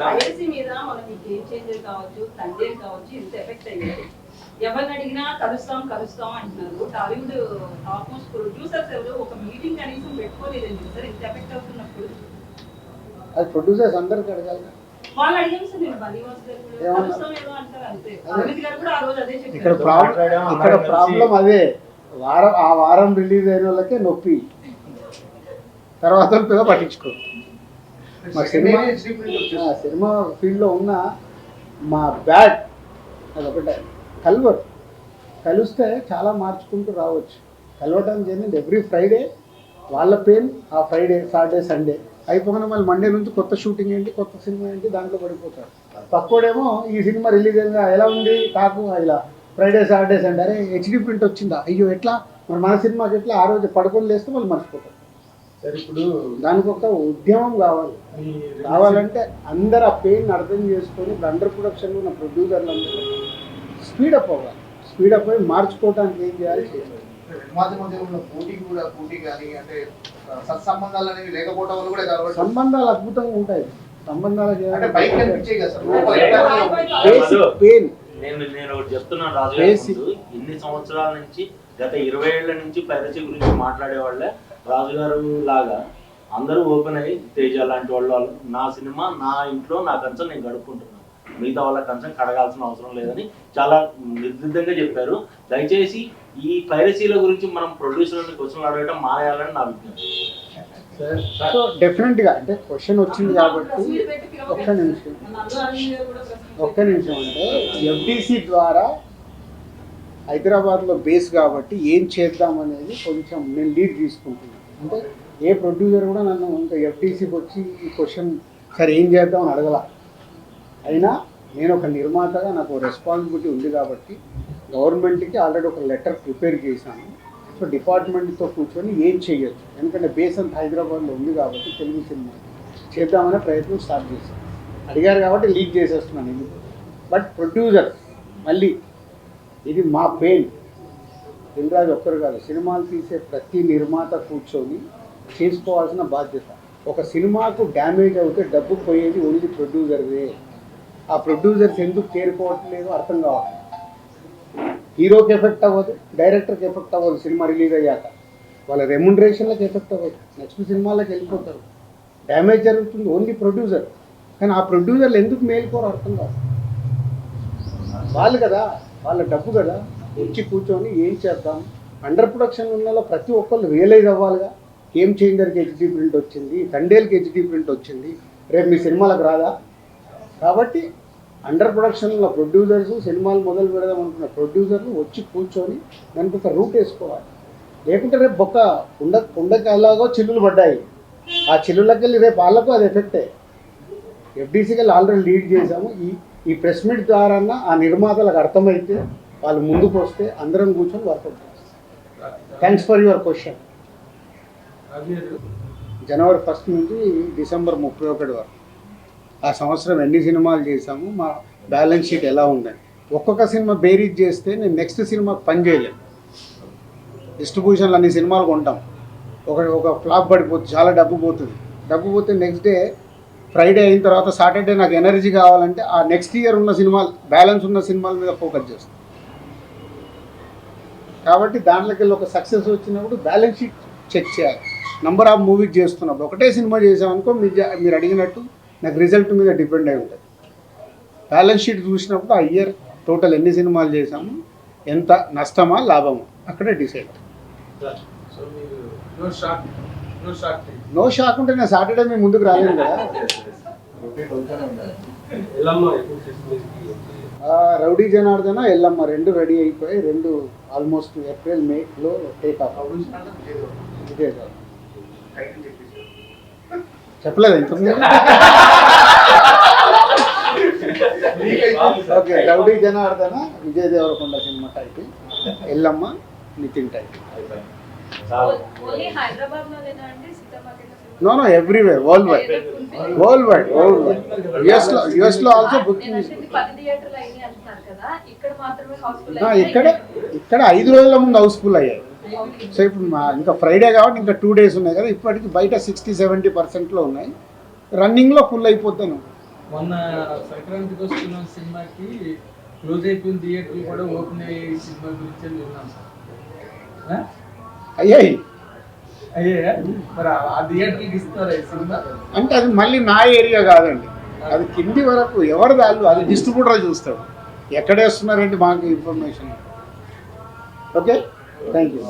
Piracy మీద మనం ఈ గేమ్ చేంజర్ కావచ్చు తండ్రి కావచ్చు ఇంత ఎఫెక్ట్ అయ్యాయి ఎవరిని అడిగినా కలుస్తాం కలుస్తాం అంటున్నారు. టాలీవుడ్ టాప్ మోస్ట్ ప్రొడ్యూసర్స్ ఎవరు ఒక మీటింగ్ కనీసం పెట్టుకోలేదండి. సార్ ఇంత ఎఫెక్ట్ అవుతున్నప్పుడు. అది ప్రొడ్యూసర్స్ అందరికి అడగాలి. వాళ్ళు అడిగాం సార్ నేను బలీవాస్ గారు కూడా ఏమన్నారు? కలుస్తాం ఏదో అంటారు అంతే. అరవింద్ గారు కూడా ఆ రోజు అదే ఇక్కడ చెప్పారు ప్రాబ్లం ఇక్కడ అదే. వారం ఆ వారం రిలీజ్ అయిన వాళ్ళకే నొప్పి. తర్వాత పట్టించుకో. మా సినిమా ఆ, సినిమా ఫీల్డ్లో ఉన్న మా బ్యాడ్ అదొకటే. కల్వర్. కలిస్తే చాలా మార్చుకుంటూ రావచ్చు. కలవటం జరిగింది ఎవ్రీ ఫ్రైడే వాళ్ళ పెయిన్ ఆ ఫ్రైడే సాటర్డే సండే అయిపోగానే మళ్ళీ మండే నుంచి కొత్త షూటింగ్ ఏంటి కొత్త సినిమా ఏంటి దాంట్లో పడిపోతారు. పక్కోడేమో ఈ సినిమా రిలీజ్ అయిందా ఎలా ఉంది కాకు ఇలా. ఫ్రైడే సాటర్డే సండే అరే హెచ్డి ప్రింట్ వచ్చిందా? అయ్యో ఎట్లా? మరి మన సినిమాకి ఎట్లా? ఆ రోజు పడుకొని లేస్తే వాళ్ళు మర్చిపోతారు సార్ ఇప్పుడు దానికి ఒక ఉద్యమం కావాలి. కావాలంటే అందరు ఆ పెయిన్ అర్థం చేసుకొని అండర్ ప్రొడక్షన్ ఉన్న ప్రొడ్యూసర్లు అందరూ స్పీడప్ అవ్వాలి. స్పీడప్ అయ్యి మార్చుకోవడానికి ఏం చేయాలి? చేయాలి మధ్య మధ్య ఉన్న పోటీ కూడా పోటీ కానీ అంటే ఆ, సత్సంబంధాలు అనేవి లేకపోవడం వల్ల కూడా కాబట్టి సంబంధాలు అద్భుతంగా ఉంటాయి. సంబంధాలు పెయిన్ నేను నేను ఒకటి చెప్తున్నాను రాజు ఇన్ని సంవత్సరాల నుంచి గత ఇరవై ఏళ్ళ నుంచి పైరసీ గురించి మాట్లాడే వాళ్ళే రాజు గారు లాగా అందరూ ఓపెన్ అయ్యి తేజ లాంటి వాళ్ళు వాళ్ళు నా సినిమా నా ఇంట్లో నా కంచం నేను గడుపుకుంటున్నాను. మిగతా వాళ్ళ కంచం కడగాల్సిన అవసరం లేదని చాలా నిర్దిష్టంగా చెప్పారు. దయచేసి ఈ పైరసీల గురించి మనం ప్రొడ్యూసర్ క్వశ్చన్లు అడగడం మానేయాలని నా విజ్ఞప్తి. సార్ సో డెఫినెట్గా అంటే క్వశ్చన్ వచ్చింది కాబట్టి. ఒక్క నిమిషం. ఒక్క నిమిషం అంటే ఎఫ్డిసి ద్వారా హైదరాబాద్లో బేస్ కాబట్టి ఏం చేద్దాం అనేది కొంచెం నేను లీడ్ తీసుకుంటున్నాను. అంటే ఏ ప్రొడ్యూసర్ కూడా నన్ను ఇంకా ఎఫ్టీసీకి వచ్చి ఈ క్వశ్చన్ సరే ఏం చేద్దాం అని అడగల. అయినా నేను ఒక నిర్మాతగా నాకు రెస్పాన్సిబిలిటీ ఉంది కాబట్టి గవర్నమెంట్కి ఆల్రెడీ ఒక లెటర్ ప్రిపేర్ చేశాను. సో డిపార్ట్మెంట్తో కూర్చొని ఏం చేయొచ్చు? ఎందుకంటే బేస్ అంతా హైదరాబాద్లో ఉంది కాబట్టి తెలుగు సినిమా. చేద్దామనే ప్రయత్నం స్టార్ట్ చేశాను. అడిగారు కాబట్టి లీక్ చేసేస్తున్నాను. ఇది బట్ ప్రొడ్యూసర్ మళ్ళీ ఇది మా పెయిన్. దిల్రాజు ఒక్కరు కాదు సినిమాలు తీసే ప్రతి నిర్మాత కూర్చొని చేసుకోవాల్సిన బాధ్యత. ఒక సినిమాకు డ్యామేజ్ అవుతే డబ్బు పోయేది ఓన్లీ ప్రొడ్యూసర్దే. ఆ ప్రొడ్యూసర్స్ ఎందుకు చేరుకోవట్లేదు అర్థం కావాలి హీరోకి ఎఫెక్ట్ అవ్వదు డైరెక్టర్కి ఎఫెక్ట్ అవ్వదు సినిమా రిలీజ్ అయ్యాక. వాళ్ళ రెమ్యునరేషన్లకు ఎఫెక్ట్ అవ్వదు. నెక్స్ట్ సినిమాలకు వెళ్ళిపోతారు. డ్యామేజ్ జరుగుతుంది ఓన్లీ ప్రొడ్యూసర్. కానీ ఆ ప్రొడ్యూసర్లు ఎందుకు మేలుకోరు అర్థం కాదు వాళ్ళు కదా వాళ్ళ డబ్బు కదా వచ్చి కూర్చొని ఏం చేద్దాం? అండర్ ప్రొడక్షన్ ఉన్న ప్రతి ఒక్కళ్ళు రియలైజ్ అవ్వాలిగా. గేమ్ చేంజర్కి హెచ్డీ ప్రింట్ వచ్చింది తండేల్కి హెచ్డీ ప్రింట్ వచ్చింది. రేపు మీ సినిమాలకు రాదా? కాబట్టి అండర్ ప్రొడక్షన్ ఉన్న ప్రొడ్యూసర్స్ సినిమాలు మొదలు పెడదాం అనుకున్న ప్రొడ్యూసర్లు వచ్చి కూర్చొని దానికి ఒక రూట్ వేసుకోవాలి. లేకుంటే రేపు బొక్క కుండ కుండకి ఎలాగో చిల్లులు పడ్డాయి. ఆ చిల్లులకి వెళ్ళి రేపు వాళ్ళకు అది ఎఫెక్టే ఎఫ్డీసీకి ఆల్రెడీ లీడ్ చేశాము. ఈ ఈ ప్రెస్ మీట్ ద్వారా ఆ నిర్మాతలకు అర్థమైతే వాళ్ళు ముందుకు వస్తే అందరం కూర్చొని వర్కౌట్ చేస్తాం. థ్యాంక్స్ ఫర్ యువర్ క్వశ్చన్ జనవరి ఫస్ట్ నుంచి డిసెంబర్ ముప్పై ఒకటి వరకు. ఆ సంవత్సరం ఎన్ని సినిమాలు చేశాము మా బ్యాలెన్స్ షీట్ ఎలా ఉందని. ఒక్కొక్క సినిమా బేరీజ్ చేస్తే నేను నెక్స్ట్ సినిమా పని చేయలేను. డిస్ట్రిబ్యూషన్లో అన్ని సినిమాలు కొంటాం. ఒక ఒక ఫ్లాప్ పడిపోతుంది చాలా డబ్బు పోతుంది. డబ్బు పోతే నెక్స్ట్ డే ఫ్రైడే అయిన తర్వాత సాటర్డే నాకు ఎనర్జీ కావాలంటే ఆ నెక్స్ట్ ఇయర్ ఉన్న సినిమాలు బ్యాలెన్స్ ఉన్న సినిమాల మీద ఫోకస్ చేస్తాం. కాబట్టి దాంట్లోకి వెళ్ళి ఒక సక్సెస్ వచ్చినప్పుడు బ్యాలెన్స్ షీట్ చెక్ చేయాలి. నంబర్ ఆఫ్ మూవీస్ చేస్తున్నప్పుడు. ఒకటే సినిమా చేసామనుకో మీరు మీరు అడిగినట్టు నాకు రిజల్ట్ మీద డిపెండ్ అయి ఉంటుంది. బ్యాలెన్స్ షీట్ చూసినప్పుడు ఆ ఇయర్ టోటల్ ఎన్ని సినిమాలు చేసాము ఎంత నష్టమా లాభమా అక్కడే డిసైడ్ నో షాక్ ఉంటే నేను సాటర్డే మీ ముందుకు రాలేను కదా ఎల్లమ్మ ఎప్పుడు చేస్తుంది ఆ, రౌడీ జనార్దన ఎల్లమ్మ రెండు రెడీ అయిపోయి రెండు ఆల్మోస్ట్ ఏప్రిల్ మేలో టేక్ ఆఫ్. చెప్పలేదు okay rowdy Janardhana Vijay Deverakonda cinema title Yellamma Nithin title. No no everywhere world wide. World wide world wide యుఎస్లో యుఎస్లో ఆల్సో బుకింగ్ ఇక్కడ ఇక్కడ ఇక్కడ ఐదు రోజుల ముందు హౌస్ఫుల్ అయ్యాయి. సో ఇప్పుడు మా ఇంకా ఫ్రైడే కాబట్టి ఇంకా టూ డేస్ ఉన్నాయి కదా ఇప్పటికి బయట సిక్స్టీ సెవెంటీ పర్సెంట్లో ఉన్నాయి. రన్నింగ్లో ఫుల్ అయిపోతాను మొన్న సంక్రాంతికి వస్తున్న సినిమాకి క్లోజ్ అయిపోయిన థియేటర్లు కూడా ఓపెన్ అయ్యే సినిమా గురించి విన్నాం? అయ్యాయి. అంటే అది మళ్ళీ నా ఏరియా కాదండి. అది కింది వరకు ఎవరి వాళ్ళు అది డిస్ట్రిబ్యూటర్ చూస్తాడు ఎక్కడేస్తున్నారంటే మాకు ఇన్ఫర్మేషన్ ఓకే థ్యాంక్ యూ